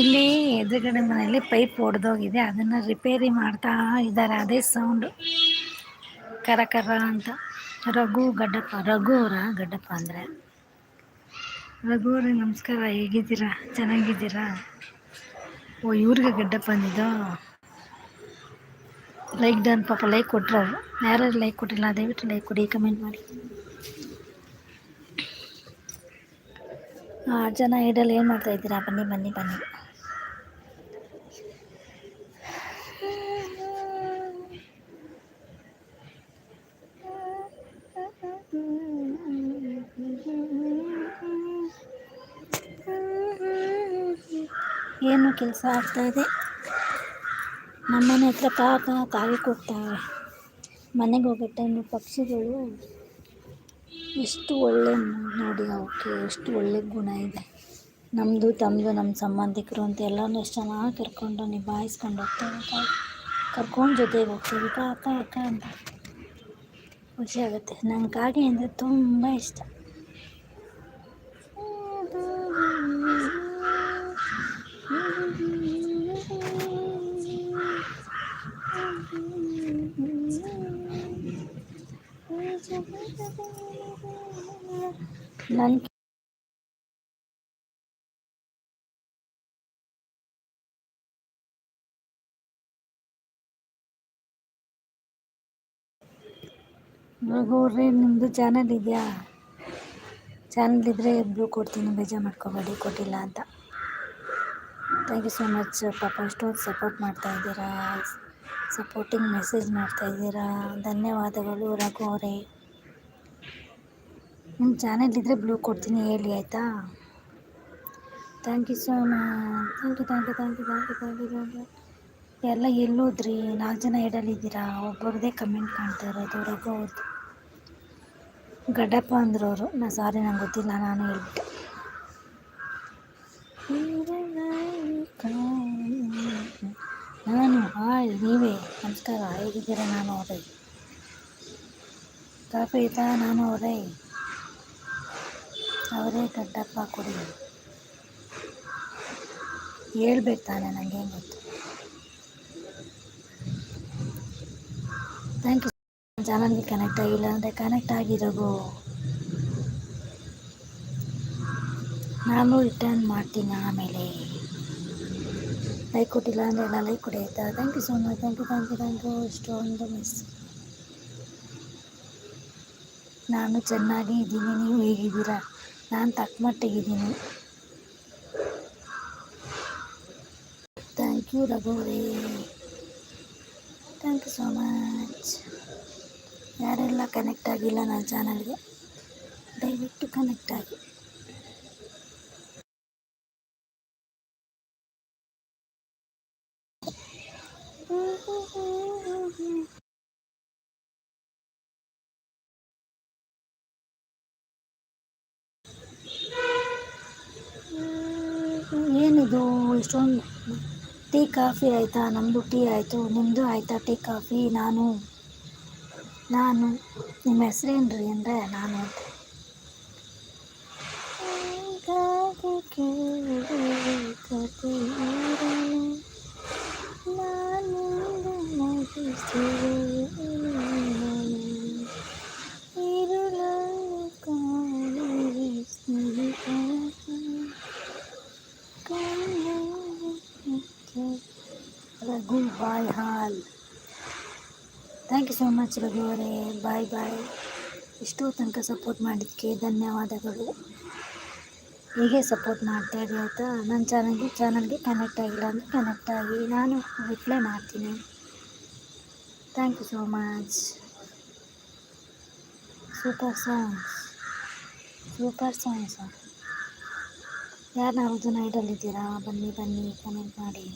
ಇಲ್ಲಿ ಎದುರುಗಡೆ ಮನೆಯಲ್ಲಿ ಪೈಪ್ ಒಡೆದೋಗಿದೆ, ಅದನ್ನು ರಿಪೇರಿ ಮಾಡ್ತಾ ಇದ್ದಾರೆ, ಅದೇ ಸೌಂಡು ಕರ ಕರ ಅಂತ. ರಘು ಗಡ್ಡಪ್ಪ, ರಘು ಅವರ ಗಡ್ಡಪ್ಪ ಅಂದರೆ. ರಘು ಅವ್ರಿಗೆ ನಮಸ್ಕಾರ, ಹೇಗಿದ್ದೀರಾ? ಚೆನ್ನಾಗಿದ್ದೀರಾ? ಓ, ಇವ್ರಿಗೆ ಗಡ್ಡಪ್ಪ ಅಂದಿದ್ದು? ಲೈಕ್ ಡನ್ ಪಾಪ ಲೈಕ್ ಕೊಟ್ಟರು ಅವರು ಯಾರ್ಯಾರು ಲೈಕ್ ಕೊಟ್ಟಿಲ್ಲ, ದಯವಿಟ್ಟು ಲೈಕ್ ಕೊಡಿ ಕಮೆಂಟ್ ಮಾಡಿ. ಜನ ಐಡಲ್ ಏನು ಮಾಡ್ತಾ ಇದ್ದೀರಾ? ಬನ್ನಿ ಬನ್ನಿ ಬನ್ನಿ. ಏನು ಕೆಲಸ ಆಗ್ತಾಯಿದೆ ನಮ್ಮನೆ ಹತ್ರ ಕಾಕ ಕಾಗೆ ಕೊಡ್ತಾವೆ ಮನೆಗೆ ಹೋಗೋ ಟೈಮು ಪಕ್ಷಿಗಳು ಎಷ್ಟು ಒಳ್ಳೆ ನೋಡಿ ಅವಕ್ಕೆ, ಎಷ್ಟು ಒಳ್ಳೆ ಗುಣ ಇದೆ. ನಮ್ಮದು ತಮ್ಮದು ನಮ್ಮ ಸಂಬಂಧಿಕರು ಅಂತ ಎಲ್ಲನೂ ಎಷ್ಟು ಚೆನ್ನಾಗಿ ಕರ್ಕೊಂಡು ನಿಭಾಯಿಸ್ಕೊಂಡು ಹೋಗ್ತವೆ ಕರ್ಕೊಂಡು ಜೊತೆಗೆ ಹೋಗ್ತೀವಿ. ಕಾಕ ಅಕ್ಕ ಅಂತ. ಖುಷಿ ಆಗುತ್ತೆ. ನಂಗೆ ಕಾಗೆ ಅಂದರೆ ತುಂಬ ಇಷ್ಟ. ನನ್ನ ಹೋಗ್ರಿ ನಿಮ್ಮದು ಚಾನಲ್ ಇದೆಯಾ? ಚಾನಲ್ ಇದ್ದರೆ ಬ್ಲೂ ಕೊಡ್ತೀನಿ ಬೇಜಾರು ಮಾಡ್ಕೋಬೇಡಿ ಕೊಟ್ಟಿಲ್ಲ ಅಂತ. ಥ್ಯಾಂಕ್ ಯು ಸೊ ಮಚ್ ಪಾಪ ಅಷ್ಟೊಂದು ಸಪೋರ್ಟ್ ಮಾಡ್ತಾ ಇದ್ದೀರಾ? ಸಪೋರ್ಟಿಂಗ್ ಮೆಸೇಜ್ ಮಾಡ್ತಾ ಇದ್ದೀರಾ? ಧನ್ಯವಾದಗಳು, ರಘು ಅವರೇ. ನಿಮ್ಮ ಚಾನೆಲ್ ಇದ್ದರೆ ಬ್ಲೂ ಕೊಡ್ತೀನಿ ಹೇಳಿ, ಆಯಿತಾ? Thank you so much thank you thank you thank you thank you thank you thank you ಎಲ್ಲ ಎಲ್ಲೋದ್ರಿ? ನಾಲ್ಕು ಜನ ಇಡಲಿದ್ದೀರಾ ಒಬ್ಬರದೇ ಕಮೆಂಟ್ ಕಾಣ್ತಾ ಇರೋದು, ರಘು ಅವ್ರದ್ದು ಗಡ್ಡಪ್ಪ ಅಂದರು ಅವರು ನಾ ಸಾರಿ ನಂಗೆ ಗೊತ್ತಿಲ್ಲ, ನಾನು ಹೇಳ್ಬಿಟ್ಟೆ. ನಾನು ಹಾಯ್ ನೀವೇ ನಮಸ್ಕಾರ, ಹೇಗಿದ್ದೀರ? ನಾನು ಅವರೇ ಕಾಫಿ ನಾನು ಅವರೇ ಅವರೇ ಕಡ್ಡಪ್ಪ ಕೊಡಿ. ಹೇಳ್ಬೇಕು ತಾನೆ ನನಗೆ ಗೊತ್ತು? ಥ್ಯಾಂಕ್ ಯು ಚಾನಲ್ಗೆ ಕನೆಕ್ಟ್ ಆಗಿಲ್ಲ ಅಂದರೆ ಕನೆಕ್ಟ್ ಆಗಿರೋಗು. ನಾನು ರಿಟರ್ನ್ ಮಾಡ್ತೀನಿ ಆಮೇಲೆ. ಲೈಕ್ ಕೊಟ್ಟಿಲ್ಲ ಅಂದರೆ ಎಲ್ಲ ಲೈಕ್ ಕೊಡಿ ಆಯಿತಾ? Thank you so much thank you thank you thank you ಇಷ್ಟೊಂದು ಮಿಸ್ ನಾನು ಚೆನ್ನಾಗಿ ಇದ್ದೀನಿ. ನೀವು ಹೇಗಿದ್ದೀರಾ? ನಾನು ತಕ್ಕ ಮಟ್ಟಿಗಿದ್ದೀನಿ ಥ್ಯಾಂಕ್ ಯು ರಘುವರೇ ಥ್ಯಾಂಕ್ ಯು ಸೋ ಮಚ್ ಯಾರೆಲ್ಲ ಕನೆಕ್ಟ್ ಆಗಿಲ್ಲ ನನ್ನ ಚಾನಲ್ಗೆ ದಯವಿಟ್ಟು ಕನೆಕ್ಟ್ ಆಗಿ. ಏನಿದು, ಇಷ್ಟೊಂದು. ಟೀ, ಕಾಫಿ ಆಯಿತಾ? ನಮ್ಮದು ಟೀ ಆಯಿತು. ನಿಮ್ಮದು ಆಯಿತಾ ಟೀ, ಕಾಫಿ? ನಾನು ನಾನು. ನಿಮ್ಮ ಹೆಸ್ರೇನು ರೀ ಅಂದರೆ ನಾನು ಅಂತ. ನಾನು Raghu bye all thank you so much Raghu ಅವರೇ ಬಾಯ್ ಬಾಯ್ ಇಷ್ಟೋ ತನಕ ಸಪೋರ್ಟ್ ಮಾಡಿದ್ದಕ್ಕೆ ಧನ್ಯವಾದಗಳು. ಹೀಗೆ ಸಪೋರ್ಟ್ ಮಾಡ್ತಾ ಇರಿ ಆಯಿತಾ? ನನ್ನ ಚಾನಲ್ಗೆ ಚಾನಲ್ಗೆ ಕನೆಕ್ಟ್ ಆಗಿಲ್ಲ ಅಂದರೆ ಕನೆಕ್ಟ್ ಆಗಿ. ನಾನು ರಿಪ್ಲೈ ಮಾಡ್ತೀನಿ. Thank you so much super songs super songs ಯಾರು ನಾವು ಜನ ಇಡಲಿದ್ದೀರಾ ಬನ್ನಿ ಬನ್ನಿ ಕಮೆಂಟ್ ಮಾಡಿ.